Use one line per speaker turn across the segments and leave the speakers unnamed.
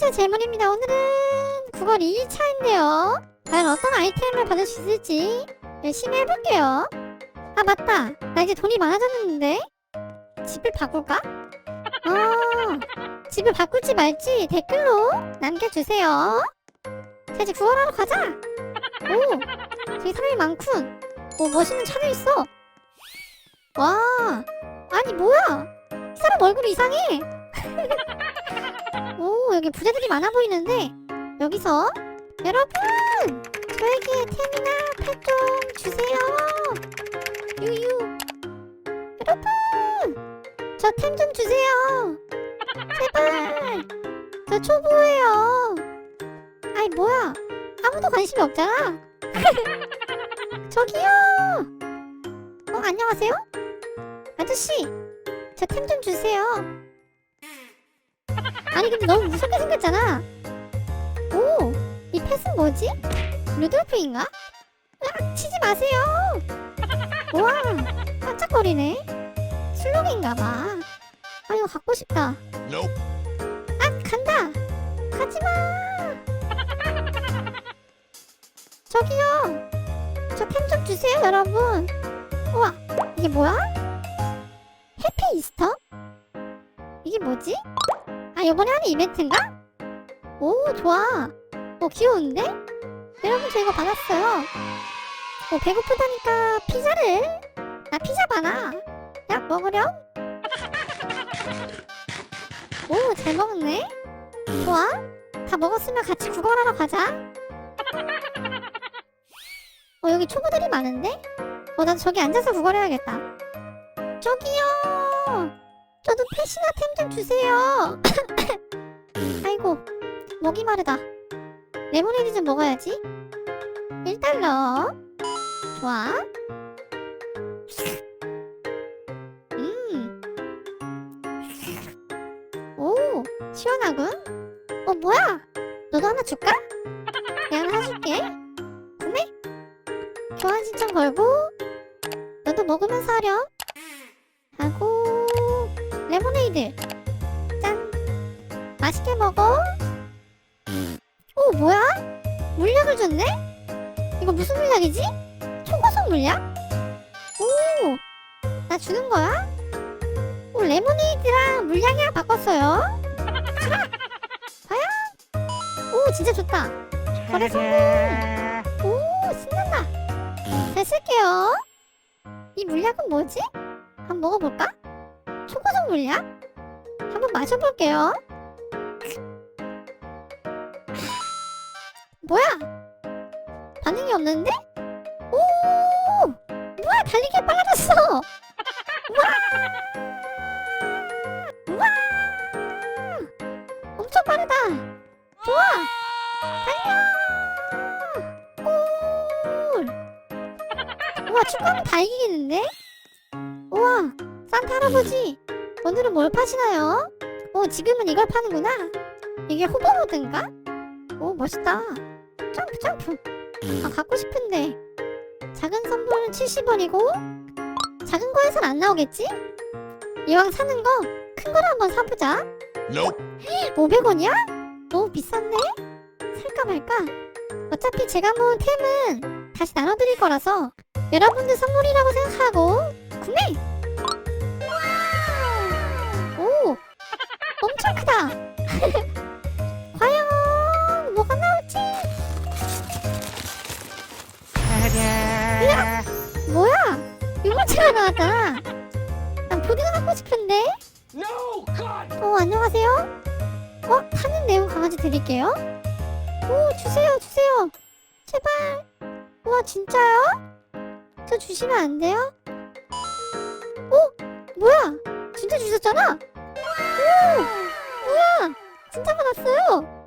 안녕하세요 제문입니다. 오늘은 9월 2일차인데요. 과연 어떤 아이템을 받을 수 있을지 열심히 해볼게요. 아 맞다. 나 이제 돈이 많아졌는데? 집을 바꿀까? 어 집을 바꿀지 말지 댓글로 남겨주세요. 자 이제 구걸하러 가자. 오 저기 사람이 많군. 오 멋있는 차도 있어. 와 아니 뭐야? 이 사람 얼굴 이상해 오 여기 부자들이 많아 보이는데? 여기서? 여러분! 저에게 템이나 펫 좀 주세요. 유유. 여러분! 저 템 좀 주세요. 제발! 저 초보예요. 아이 뭐야? 아무도 관심이 없잖아. 저기요! 어 안녕하세요? 아저씨! 저 템 좀 주세요 아니 근데 너무 무섭게 생겼잖아 오! 이 펫은 뭐지? 루돌프인가? 으악! 치지 마세요! 우와! 반짝거리네 슬록인가봐 아 이거 갖고 싶다. 아 간다! 가지마! 저기요! 저템좀 주세요 여러분 우와 이게 뭐야? 해피 이스터? 이게 뭐지? 아 요번에 하는 이벤트인가? 오 좋아 오 귀여운데? 여러분 저 이거 받았어요 오 배고프다니까 피자를 나 피자 많아 야 먹으렴? 오 잘 먹었네 좋아 다 먹었으면 같이 구걸하러 가자 어 여기 초보들이 많은데? 어 나도 저기 앉아서 구걸해야겠다 저도 펫이나 템 좀 주세요. 아이고 목이 마르다. 레모네이드 좀 먹어야지. 1달러 좋아. 음 오 시원하군. 어 뭐야? 너도 하나 줄까? 내가 하나 사줄게. 구매? 교환 신청 걸고. 너도 먹으면서 하렴. 하고 레모네이드 짠 맛있게 먹어 오 뭐야? 물약을 줬네? 이거 무슨 물약이지? 초고속 물약? 오! 나 주는 거야? 오 레모네이드랑 물약이랑 바꿨어요! 과연? 오 진짜 좋다 거래 성공 오 신난다 잘 쓸게요 이 물약은 뭐지? 한번 먹어볼까? 초고속 물약? 한번 마셔볼게요 뭐야? 반응이 없는데? 오! 뭐야 달리기 빨라졌어! 와! 와! 엄청 빠르다! 좋아! 달려! 골! 우와 축구하면 다 이기겠는데? 우와 산타 할아버지 오늘은 뭘 파시나요? 오 지금은 이걸 파는구나 이게 호버보드인가? 오 멋있다 점프 점프 아 갖고 싶은데 작은 선물은 70원이고 작은 거에선 안 나오겠지? 이왕 사는 거큰 거로 한번 사보자
Nope.
500원이야? 너무 비싼데? 살까 말까? 어차피 제가 모은 템은 다시 나눠드릴 거라서 여러분들 선물이라고 생각하고 구매! 과연 뭐가 나올지? 으악! 뭐야? 유모차가 나왔잖아 난 푸딩을 갖고 싶은데? 어 안녕하세요 어? 타는 내용 강아지 드릴게요 오 주세요 주세요 제발 우와 진짜요? 저 주시면 안 돼요? 오 뭐야 진짜 주셨잖아 오 뭐야 진짜 받았어요.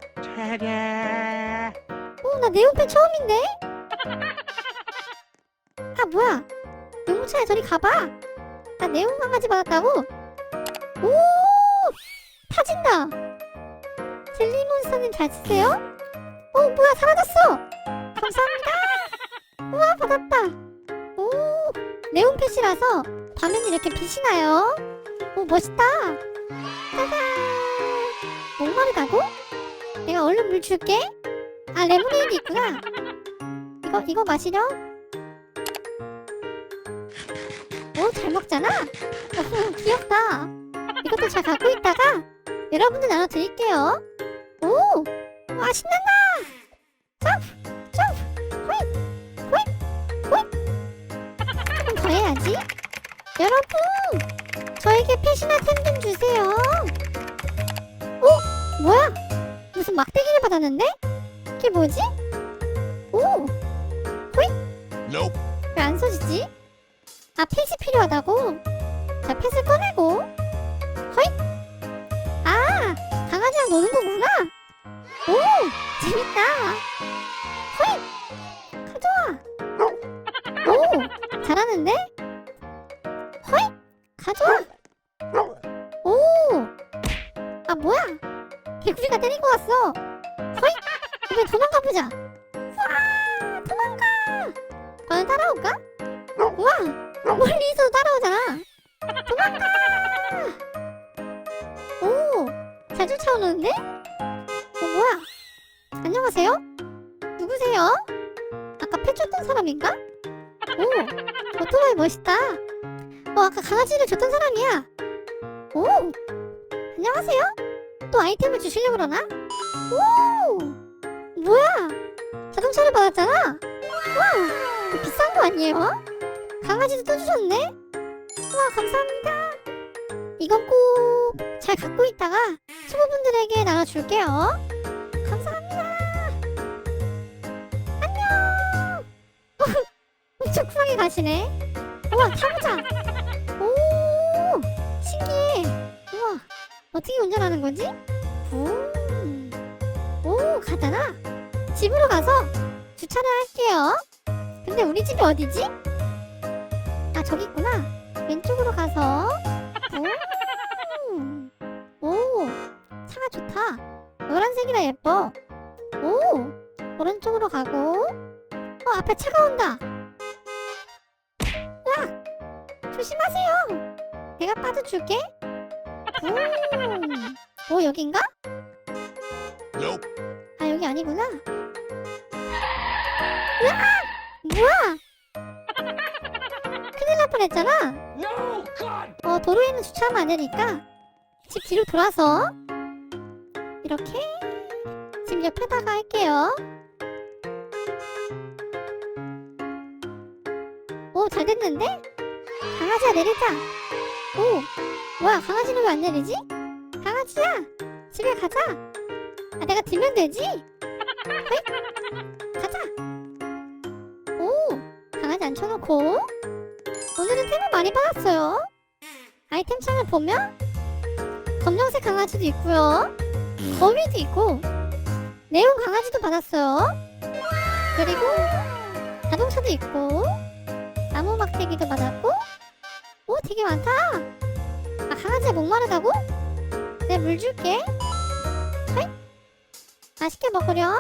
오나 네온펜 처음인데? 아 뭐야? 유모차에 저리 가봐. 나 네온 강아지 받았다고? 오 타진다. 젤리몬스터님 잘 쓰세요? 어 뭐야 사라졌어. 감사합니다. 우와 받았다. 오 네온펫이라서 화면이 이렇게 빛이 나요. 오 멋있다. 짜잔 목마르다고? 내가 얼른 물 줄게. 아 레모네이드 있구나. 이거 이거 마시려? 오 잘 먹잖아. 오 귀엽다. 이것도 잘 갖고 있다가 여러분들 나눠 드릴게요. 오, 와 신난다. 점프, 점프, 호잇, 호잇, 호잇. 조금 더 해야지. 여러분, 저에게 펫이나 템좀 주세요. 오, 뭐야? 무슨 막대기를 받았는데? 이게 뭐지? 오,
Nope.
왜안 써지지? 아, 펫이 필요하다고? 자, 펫을 꺼내고. 허잇! 아, 강아지랑 노는 거구나? 오, 재밌다. 허잇! 가져와. 오, 잘하는데? 허잇! 가져와. 오, 아, 뭐야? 개구리가 때리고 왔어. 허잇! 이제 도망가 보자. 우와, 도망가. 과연 따라올까? 우와, 멀리서 따라오잖아. 도망가! 오, 잘 쫓아오는데? 어, 뭐야? 안녕하세요? 누구세요? 아까 패 줬던 사람인가? 오, 오토바이 멋있다. 어, 아까 강아지를 줬던 사람이야. 오, 안녕하세요? 또 아이템을 주시려고 그러나? 오, 뭐야? 자동차를 받았잖아? 와, 비싼 거 아니에요? 강아지도 또 주셨네? 와, 감사합니다. 이건 꼭 잘 갖고 있다가 친구분들에게 나눠줄게요. 감사합니다. 안녕. 엄청 쿨하게 가시네. 우와, 타보자. 어떻게 운전하는 거지? 오, 오, 가잖아. 집으로 가서 주차를 할게요. 근데 우리 집이 어디지? 아, 저기 있구나. 왼쪽으로 가서. 오, 오, 차가 좋다. 노란색이라 예뻐. 오, 오른쪽으로 가고. 어, 앞에 차가 온다. 야, 조심하세요. 내가 빠져줄게. 오, 오 여긴가? 아 여기 아니구나. 으아! 뭐야? 큰일 날 뻔했잖아. 어 도로에는 주차하면 안 되니까 집 뒤로 돌아서 이렇게 집 옆에다가 할게요. 오 잘 됐는데? 강아지야 내리자. 오 뭐야 강아지는 왜 안 내리지? 강아지야 집에 가자. 아, 내가 들면 되지? 헐? 가자. 오, 강아지 앉혀놓고. 오늘은 템을 많이 받았어요. 아이템 창을 보면 검정색 강아지도 있고요. 거위도 있고 네온 강아지도 받았어요. 그리고 자동차도 있고 나무 막대기도 받았고 오 되게 많다. 아 강아지가 목마르다고? 내 물 줄게. 맛있게 먹으렴.